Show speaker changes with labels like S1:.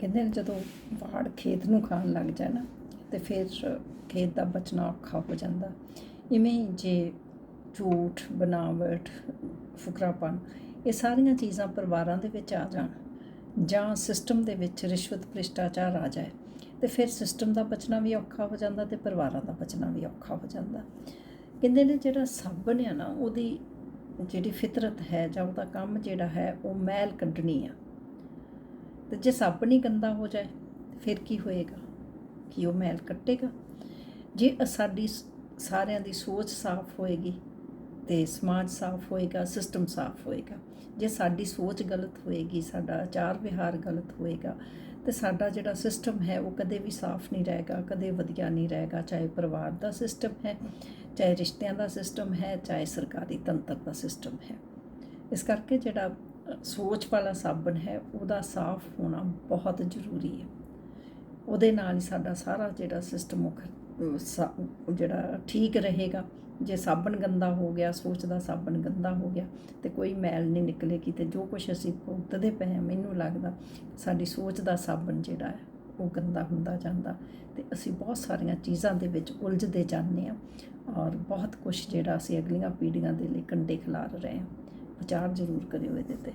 S1: ਕਹਿੰਦੇ ਨੇ ਜਦੋਂ ਵਾੜ ਖੇਤ ਨੂੰ ਖਾਣ ਲੱਗ ਜਾਏ ਨਾ, ਤੇ ਫਿਰ ਖੇਤ ਦਾ ਬਚਣਾ ਔਖਾ ਹੋ ਜਾਂਦਾ। ਇਵੇਂ ਹੀ ਜੇ ਝੂਠ, ਬਨਾਵਟ, ਫੁਕਰਾਪਨ, ਇਹ ਸਾਰੀਆਂ ਚੀਜ਼ਾਂ ਪਰਿਵਾਰਾਂ ਦੇ ਵਿੱਚ ਆ ਜਾਣ ਜਾਂ ਸਿਸਟਮ ਦੇ ਵਿੱਚ ਰਿਸ਼ਵਤ ਭ੍ਰਿਸ਼ਟਾਚਾਰ ਆ ਜਾਏ, ਤੇ ਫਿਰ ਸਿਸਟਮ ਦਾ ਬਚਣਾ ਵੀ ਔਖਾ ਹੋ ਜਾਂਦਾ ਤੇ ਪਰਿਵਾਰਾਂ ਦਾ ਬਚਣਾ ਵੀ ਔਖਾ ਹੋ ਜਾਂਦਾ। ਕਹਿੰਦੇ ਨੇ ਜਿਹੜਾ ਸਾਬਣ ਆ ਨਾ, ਉਹਦੀ ਜਿਹੜੀ ਫਿਤਰਤ ਹੈ ਜਾਂ ਉਹਦਾ ਕੰਮ ਜਿਹੜਾ ਹੈ, ਉਹ ਮੈਲ ਕੱਢਣੀ ਆ। ਤੇ ਜੇ ਸਾਬਣ ਹੀ ਗੰਦਾ ਹੋ ਜਾਏ ਫਿਰ ਕੀ ਹੋਏਗਾ? ਕੀ ਉਹ ਮੈਲ ਕੱਟੇਗਾ? ਜੇ ਸਾਡੀ ਸ- ਸਾਰਿਆਂ ਦੀ ਸੋਚ ਸਾਫ਼ ਹੋਏਗੀ ਤੇ ਸਮਾਜ ਸਾਫ਼ ਹੋਏਗਾ ਸਿਸਟਮ ਸਾਫ਼ ਹੋਏਗਾ, ਜੇ ਸਾਡੀ ਸੋਚ ਗਲਤ ਹੋਏਗੀ, ਸਾਡਾ ਆਚਾਰ ਵਿਹਾਰ ਗਲਤ ਹੋਏਗਾ, ਤੇ ਸਾਡਾ ਜਿਹੜਾ ਸਿਸਟਮ ਹੈ ਉਹ ਕਦੇ ਵੀ ਸਾਫ਼ ਨਹੀਂ ਰਹੇਗਾ, ਕਦੇ ਵਧੀਆ ਨਹੀਂ ਰਹੇਗਾ, ਚਾਹੇ ਪਰਿਵਾਰ ਦਾ ਸਿਸਟਮ ਹੈ, ਚਾਹੇ ਰਿਸ਼ਤਿਆਂ ਦਾ ਸਿਸਟਮ ਹੈ, ਚਾਹੇ ਸਰਕਾਰੀ ਤੰਤਰ ਦਾ ਸਿਸਟਮ ਹੈ। ਇਸ ਕਰਕੇ ਜਿਹੜਾ ਸੋਚ ਵਾਲਾ ਸਾਬਣ ਹੈ, ਉਹਦਾ ਸਾਫ਼ ਹੋਣਾ ਬਹੁਤ ਜ਼ਰੂਰੀ ਹੈ। ਉਹਦੇ ਨਾਲ ਹੀ ਸਾਡਾ ਸਾਰਾ ਜਿਹੜਾ ਸਿਸਟਮ ਉਹ ਖ- ਸਾ- ਜਿਹੜਾ ਠੀਕ ਰਹੇਗਾ। ਜੇ ਸਾਬਣ ਗੰਦਾ ਹੋ ਗਿਆ, ਸੋਚ ਦਾ ਸਾਬਣ ਗੰਦਾ ਹੋ ਗਿਆ, ਤੇ ਕੋਈ ਮੈਲ ਨਹੀਂ ਨਿਕਲੇਗੀ ਤੇ ਜੋ ਕੁਝ ਅਸੀਂ ਭੁਗਤਦੇ ਪਏ ਹਾਂ, ਮੈਨੂੰ ਲੱਗਦਾ ਸਾਡੀ ਸੋਚ ਦਾ ਸਾਬਣ ਜਿਹੜਾ ਹੈ, ਉਹ ਗੰਦਾ ਹੁੰਦਾ ਜਾਂਦਾ। ਤੇ ਅਸੀਂ ਬਹੁਤ ਸਾਰੀਆਂ ਚੀਜ਼ਾਂ ਦੇ ਵਿੱਚ ਉਲਝਦੇ ਜਾਂਦੇ ਹਾਂ ਔਰ ਬਹੁਤ ਕੁਝ ਜਿਹੜਾ ਅਸੀਂ ਅਗਲੀਆਂ ਪੀੜ੍ਹੀਆਂ ਦੇ ਲਈ ਕੰਡੇ ਖਿਲਾਰ ਰਹੇ ਹਾਂ। ਵਿਚਾਰ ਜ਼ਰੂਰ ਕਰਿਓ ਇਹਦੇ ਤੇ।